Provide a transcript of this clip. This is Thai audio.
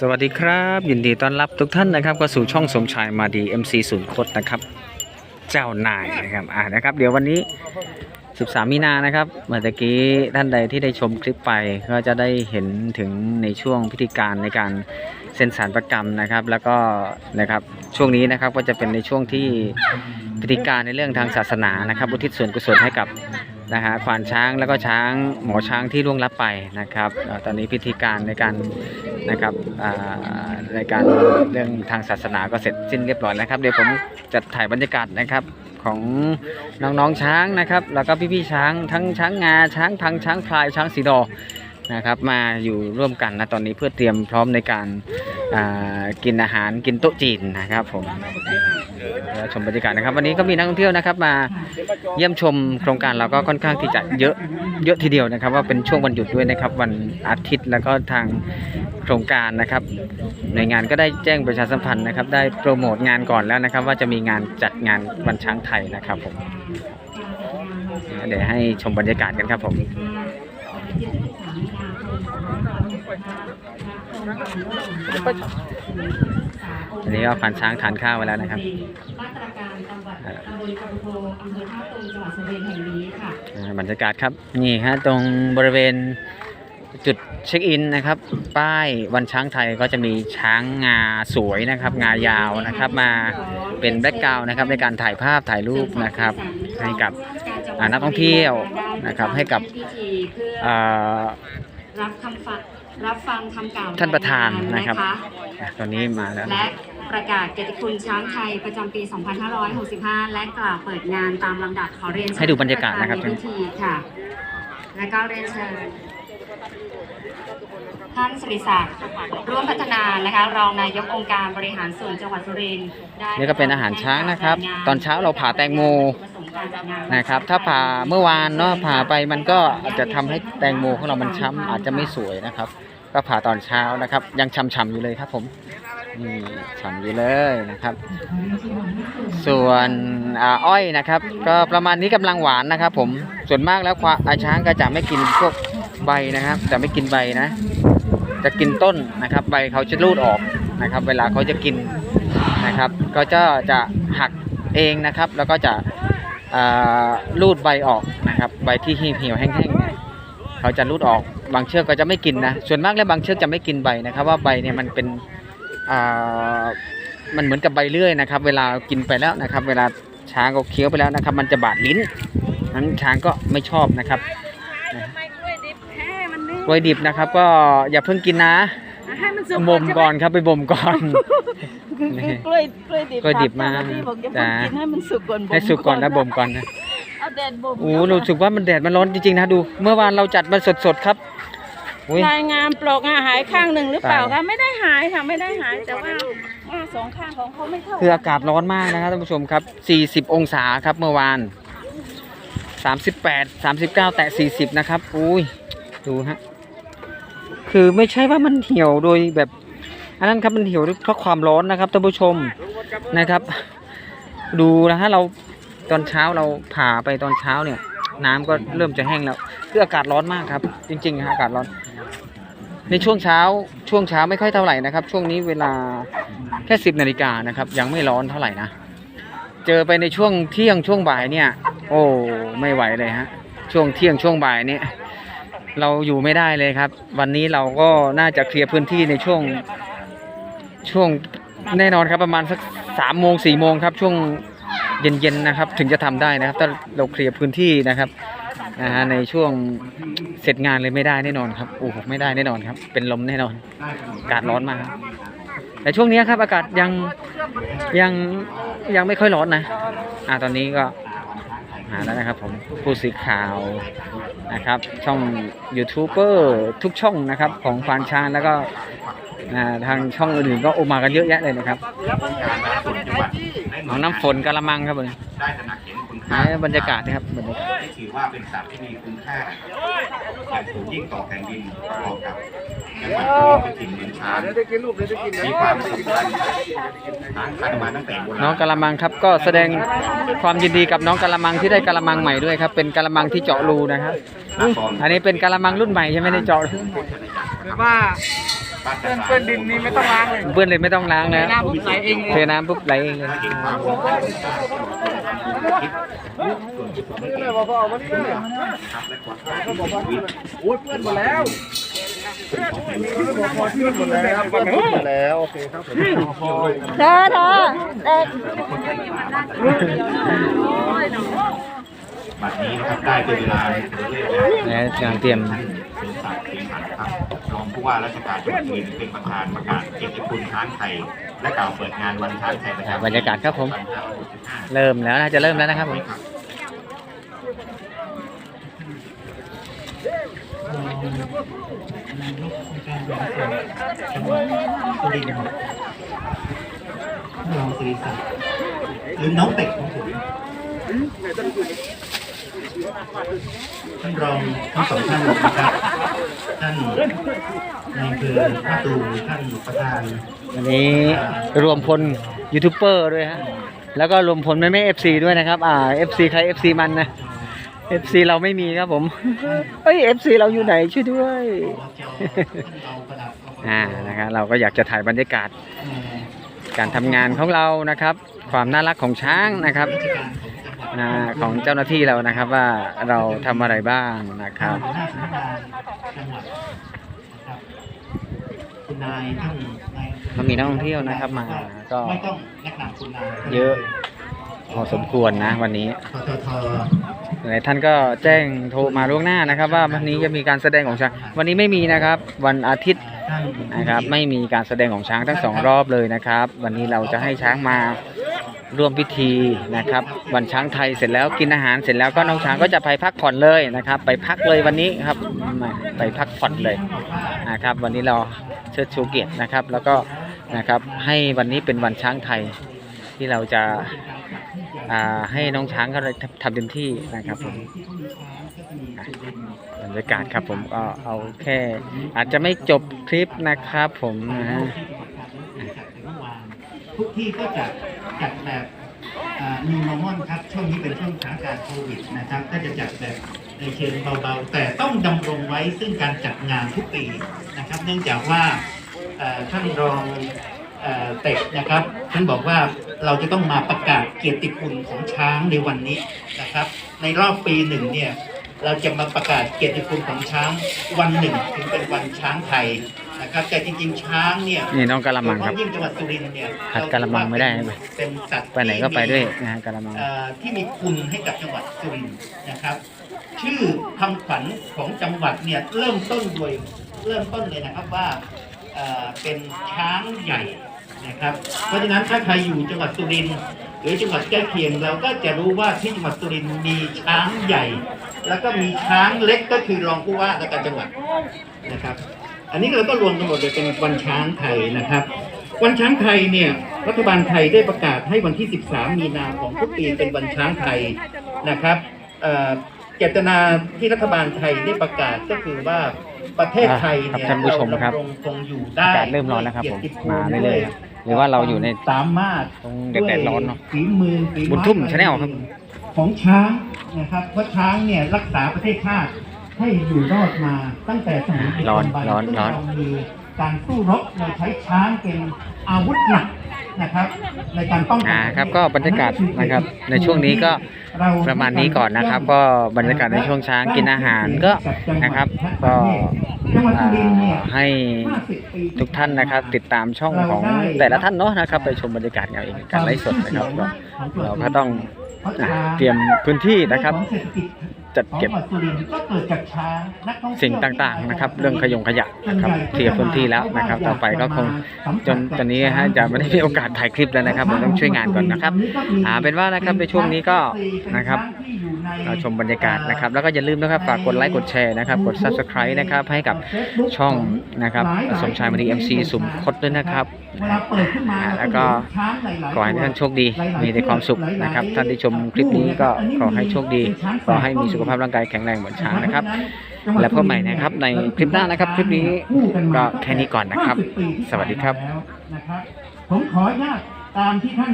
สวัสดีครับ ยินดีต้อนรับทุกท่านนะครับเข้าสู่ช่องสมชายมาดี MC ศูนย์คดนะครับ เจ้านายนะครับอ่านะครับ เดี๋ยววันนี้ 13 มีนานะครับเมื่อกี้ท่านใดที่ได้ชมคลิปไปก็จะได้เห็นถึงในช่วงพิธีการในการเซ็นสารประกรรมนะครับ แล้วก็นะครับช่วงนี้นะครับก็จะเป็นในช่วงที่พิธีการในเรื่องทางศาสนานะครับอุทิศส่วนกุศลให้กับ นะฮะควานช้างแล้วก็ช้างหมอช้างที่ล่วงลับไปนะครับตอนนี้พิธีการในการนะครับในการเรื่องทางศาสนาก็เสร็จสิ้นเรียบร้อยแล้วครับเดี๋ยวผมจะถ่ายบรรยากาศนะครับของน้องๆช้างนะครับ แล้วก็พี่ๆช้างทั้งช้างงาช้างพังช้างพลายช้างสีดอ นะครับมาอยู่ร่วมกันนะตอนนี้เพื่อเตรียมพร้อมในการกินอาหารกินโต๊ะจีนนะครับผมเดี๋ยวชมบรรยากาศนะครับ วันนี้ก็มีนักท่องเที่ยวนะครับมาเยี่ยมชมโครงการเราก็ค่อนข้างที่จะเยอะเยอะทีเดียวนะครับ ว่าเป็นช่วงวันหยุดด้วยนะครับ วันอาทิตย์แล้วก็ทางโครงการนะครับหน่วยงานก็ได้แจ้งประชาสัมพันธ์นะครับ ได้โปรโมทงานก่อนแล้วนะครับ ว่าจะมีงานจัดงานวันช้างไทยนะครับผมเดี๋ยวให้ชมบรรยากาศกันครับผม อันนี้ก็ฟันช้างทานข้าวไว้แล้วนะครับมาตรการจังหวัดตำบลกำโพงอำเภอท่าตูมจังหวัดสุรินทร์แห่งนี้ค่ะอ่าบรรยากาศครับนี่ฮะตรงบริเวณจุดเช็คอินนะครับ ป้ายวันช้างไทยก็จะมีช้างงาสวยนะครับ งายาวนะครับ มาเป็นแบ็กกราวน์นะครับในการถ่ายภาพถ่ายรูปนะครับ ให้กับอ่านักท่องเที่ยวนะครับ ให้กับพิธีเพื่อเอ่อรับคำฟัง รับฟังคำกล่าวท่านประธานนะครับนะคะอะตอนนี้มาแล้ว และประกาศเกียรติคุณช้างไทยประจำปี 2565 และกล่าวเปิดงานตามลำดับขอเรียนเชิญให้ดูบรรยากาศนะครับในพิธีค่ะ และก็เรียนเชิญท่านสุริศักดิ์ร่วมพัฒนานะคะรองนายกองค์การบริหารส่วนจังหวัดสุรินทร์ได้นี่ก็เป็นอาหารช้างนะครับ ตอนเช้าเราผ่าแตงโม นะครับ ถ้าผ่าเมื่อวานเนาะผ่าไปมันก็อาจจะทำให้แตงโมของเรามันช้ำอาจจะไม่สวยนะครับ ก็ผ่าตอนเช้านะครับ ยังฉ่ำๆอยู่เลยครับ ผมนี่ฉ่ำอยู่เลยนะครับ ส่วนอ้อยนะครับ ก็ประมาณนี้กำลังหวานนะครับ ผมส่วนมากแล้วควาอาช้างก็จะไม่กินพวกใบนะครับ จะไม่กินใบนะ จะกินต้นนะครับ ใบเขาจะรูดออกนะครับ เวลาเขาจะกินนะครับ ก็จะจะหักเองนะครับ แล้วก็จะ รูดใบออกนะครับใบที่เหี่ยวๆแห้งๆเนี่ยเขาจะรูดออกบางเชือกก็จะไม่กินนะส่วนมากแล้วบางเชือกจะไม่กินใบนะครับว่าใบเนี่ยมันเป็นอ่ามันเหมือนกับใบเลื่อยนะครับ เวลากินไปแล้วนะครับ เวลาช้างเขาเคี้ยวไปแล้วนะครับ มันจะบาดลิ้นนั้นช้างก็ไม่ชอบนะครับไม่กล้วยดิบแค่มันนี่กล้วยดิบนะครับ ก็อย่าเพิ่งกินนะ ให้มันสุกบ่มก่อนครับไปบ่มก่อน คือนี่คือกล้วยกล้วยดิบกล้วยดิบมาถเจ้หน้ที่บอกอย่าจ้าเพิ่งกินให้มันสุกก่อนให้สุกก่อนนะบ่มก่อนนะเอาแดดบ่มโอ้รู้สึกว่ามันแดดมันร้อนจริงๆนะดู เมื่อวานเราจัดมันสดๆครับอุ้ยรายงานปลอกอะหายข้างหนึ่งหรือเปล่าตายคะไม่ได้หายค่ะไม่ได้หายแต่ว่าว่าสองข้างของเขาไม่เท่าคืออากาศร้อนมากนะครับท่านผู้ชมครับ 40 องศาครับเมื่อวาน 38 39 แตะ 40 นะครับ อุ้ย ดูฮะ คือไม่ใช่ว่ามันเหี่ยวโดยแบบ อันนั้นครับมันเหี่ยวเพราะความร้อนนะครับท่านผู้ชมนะครับ ดูนะฮะเราตอนเช้าเราผ่าไปตอนเช้าเนี่ย น้ำก็เริ่มจะแห้งแล้วคืออากาศร้อนมากครับ จริงๆฮะอากาศร้อน ในช่วงเช้าช่วงเช้าไม่ค่อยเท่าไหร่นะครับ ช่วงนี้เวลาแค่สิบนาฬิกานะครับ ยังไม่ร้อนเท่าไหร่นะเจอไปในช่วงเที่ยงช่วงบ่ายเนี่ย โอ้ไม่ไหวเลยฮะช่วงเที่ยงช่วงบ่ายเนี่ย เราอยู่ไม่ได้เลยครับ วันนี้เราก็น่าจะเคลียร์พื้นที่ในช่วงช่วงแน่นอนครับประมาณสักสามโมงสี่โมงครับ ช่วงเย็นๆนะครับ ถึงจะทำได้นะครับ ถ้าเราเคลียร์พื้นที่นะครับนะฮะในช่วงเสร็จงานเลยไม่ได้แน่นอนครับโอ้โหไม่ได้แน่นอนครับ เป็นลมแน่นอนอากาศร้อนมากแต่ช่วงนี้ครับ อากาศยังยังยังไม่ค่อยร้อนนะ อ่าตอนนี้ก็าแล้วนะครับผมผู้สื่อข่าวนะครับ ช่องยูทูบเบอร์ทุกช่องนะครับ ของฟานชานแล้วก็ทางช่องอื่นๆก็โอมากันเยอะแยะเลยนะครับ ของน้ำฝนกะละมังครับผมได้ตระหนักเห็นคุณไหค่านบรรยากาศนะครับบรรยากาศที่ถือว่าเป็นสัตว์ที่มีคุณค่าอย่างสูงยิ่งต่อแผ่นดินประกอบกับจังหวัดที่เป็นถิ่นเมืองช้างมีความสำคัญหาคันมาตั้งแต่โบราณน้องกะละมังครับก็แสดงความยินดีกับน้องกะละมังที่ได้กะละมังใหม่ด้วยครับ เป็นกะละมังที่เจาะรูนะครับนครอันนี้เป็นกะละมังรุ่นใหม่ใช่ไหมในเจาะรูแบบว่าบ้าน เพื่อนเพื่อนดินนี่ไม่ต้องล้างเลยเพื่อนเลยไม่ต้องล้างนะน้ำผมใส่เองเลยเทน้ำปุ๊บไหลเองเลยเห็นความสำคัญคิดส่วนกุศลไม่เกี่ยวครับและความสำคัญชีวิตโอ้ยเพื่อนหมดแล้วเธอเธอเด็กบัดนี้นะครับได้เป็นเวลาเริ่มแล้วและกำลังเตรียมเป็นศักดิ์ศรีหันครับรองผู้ ว่าราชการจังหวัดสุรินทร์เป็นประธานประกาศเกียรติคุณช้างไทยและกล่าวเปิดงานวันช้างไทยประจำปีบรรยากาศครับผม2565เริ่มแล้วนะจะเริ่มแล้วนะครับผมรองสุริศักดิ์หรือน้องเป็ดของผม ท่านรองทั้งสองท่านนะครับท่านในายอำเภอท่าตูมท่านประธานวันนี้รวมพลยูทูบเบอร์ด้วยฮะ แล้วก็รวมพลแม่แม่เอฟซีด้วยนะครับ อ่าเอฟซีใครเอฟซีมันนะเอฟซีเราไม่มีครับผมเฮ้ยเอฟซีเราอยู่ไหนช่วยด้วย อ่านะครับเราก็อยากจะถ่ายบรรยากาศ การทำงานของเรานะครับ ความน่ารักของช้างนะครับ อ่าของเจ้าหน้าที่เรานะครับว่าเราทำอะไรบ้างนะครับคุณนายท่านนายก็มีนักท่องเที่ยวนะครับมาก็ไม่ต้องแนะนำคุณนายเยอะพอสมควรนะวันนี้ทททหลายท่านก็แจ้งโทรมาล่วงหน้านะครับ ว่าวันนี้จะมีการแสดงของช้าง วันนี้ไม่มีนะครับ วันอาทิตย์ท่านนะครับ ไม่มีการแสดงของช้างทั้งสองรอบเลยนะครับ วันนี้เราจะให้ช้างมา ร่วมพิธีนะครับ วันช้างไทยเสร็จแล้วกินอาหารเสร็จแล้วก็น้องช้างก็จะไปพักผ่อนเลยนะครับ ไปพักเลยวันนี้ครับไปพักผ่อนเลยนะครับ วันนี้เราเชิดชูเกียรตินะครับ แล้วก็นะครับให้วันนี้เป็นวันช้างไทยที่เราจะาให้น้องช้างเขาได้ทำเต็มที่นะครับผมบรรยากาศครับผมก็เอาแค่ อาจจะไม่จบคลิปนะครับผมนะฮะทุกที่ก็จะ จัดแบบนิว normal ครับช่วงนี้เป็นช่วงสถานการณ์โควิดนะครับ ก็จะจัดแบบในเชิงเบาๆ แต่ต้องดำรงไว้ซึ่งการจัดงานทุกปีนะครับ เนื่องจากว่าท่านรองเตกนะครับท่านบอกว่าเราจะต้องมาประกาศเกียรติคุณของช้างในวันนี้นะครับ ในรอบปีหนึ่งเนี่ยเราจะมาประกาศเกียรติคุณของช้างวันหนึ่งถึงเป็นวันช้างไทย นะครับแต่จริงๆช้างเนี่ยนี่น้องกะละมังครับโดยเฉพาะยิ่งจังหวัดสุรินทร์เนี่ยขัดกะละมังไม่ได้ไหมเป็นสัตว์ไปไหนก็ไปด้วยนะฮะกะละมังเอ่อที่มีคุณให้กับจังหวัดสุรินทร์นะครับ ชื่อคำขวัญของจังหวัดเนี่ยเริ่มต้นโดยเริ่มต้นเลยนะครับว่าเอ่อเป็นช้างใหญ่นะครับ เพราะฉะนั้นถ้าใครอยู่จังหวัดสุรินทร์หรือจังหวัดใกล้เคียงเราก็จะรู้ว่าที่จังหวัดสุรินทร์มีช้างใหญ่ แล้วก็มีช้างเล็กก็คือรองผู้ว่าราชการจังหวัดนะครับ อันนี้เราก็รวมกันหมดเลยเป็นวันช้างไทยนะครับ วันช้างไทยเนี่ยรัฐบาลไทยได้ประกาศให้วันที่ 13 มีนาของทุกปีเป็นวันช้างไทยนะครับเอ่อเจตนาที่รัฐบาลไทยได้ประกาศก็คือว่าประเทศไทยเนี่ยครับท่านผู้ชมครับเาดำงคงอยู่ได้อากาศเริ่มร้อนแล้วครับผมด้วยกียติภูมาเรื่อยๆครับหรือว่าเราอยู่ในสามารถตรงแดดๆร้อนเนอะฝีมือฝีไม้บุญทุ่ม Channel ครับ ของช้างนะครับเพราะช้างเนี่ยรักษาประเทศชาติ ให้อยู่รอดมาตั้งแต่สมัยร้อนดึกดำบรรพ์ร้อนซึ่งร้อน เรามีการสู้รบโดยใช้ช้างเป็นอาวุธหนักนะครับ ในการป้องกัอ่าครับก็บรรยากาศนะครับในช่วงนี้ก็ประมาณนี้ก่อนนะครับ ก็บรรยากาศในช่วงช้างกินอาหารก็นะครับ ก็จังหวัดสุรินทร์เนี่ยอ่าให้50ปีทุกท่านนะครับ ติดตามช่องของแต่ละท่านเนาะนะครับ ไปชมบรรยากาศงานเองการไลฟ์สดนะครับก็เราก็ต้องอ่าเตรียมพื้นที่นะครับจัดเก็บของจังหวัดสุรินทร์ก็เกิดจากช้างนักท่องเที่ยวสิ่งต่างๆนะครับ เรื่องขยงขยะนะครับเคลียร์พื้นที่แล้วนะครับ ต่อไปก็คงจนตอนนี้ฮะจะไม่ได้มีโอกาสถ่ายคลิปแล้วนะครับผมต้องช่วยงานก่อนนะครับอ่าเป็นว่านะครับในช่วงนี้ก็นะครับเราชมบรรยากาศนะครับ แล้วก็อย่าลืมนะครับฝากกดไลค์กดแชร์นะครับ กด subscribe นะครับให้กับช่องนะครับสมชายมณี MC สุมคดด้วยนะครับเวลาเปิดขึ้นมาอ่าแล้วก็ขอให้ท่านโชคดีมีแต่ความสุขนะครับ ท่านที่ชมคลิปนี้ก็ขอให้โชคดีขอให้มีสุขภาพร่างกายแข็งแรงเหมือนช้างนะครับ และพบใหม่นะครับในคลิปหน้านะครับ คลิปนี้ก็แค่นี้ก่อนนะครับ สวัสดีครับนะครับผมขออนุญาตตามที่ท่าน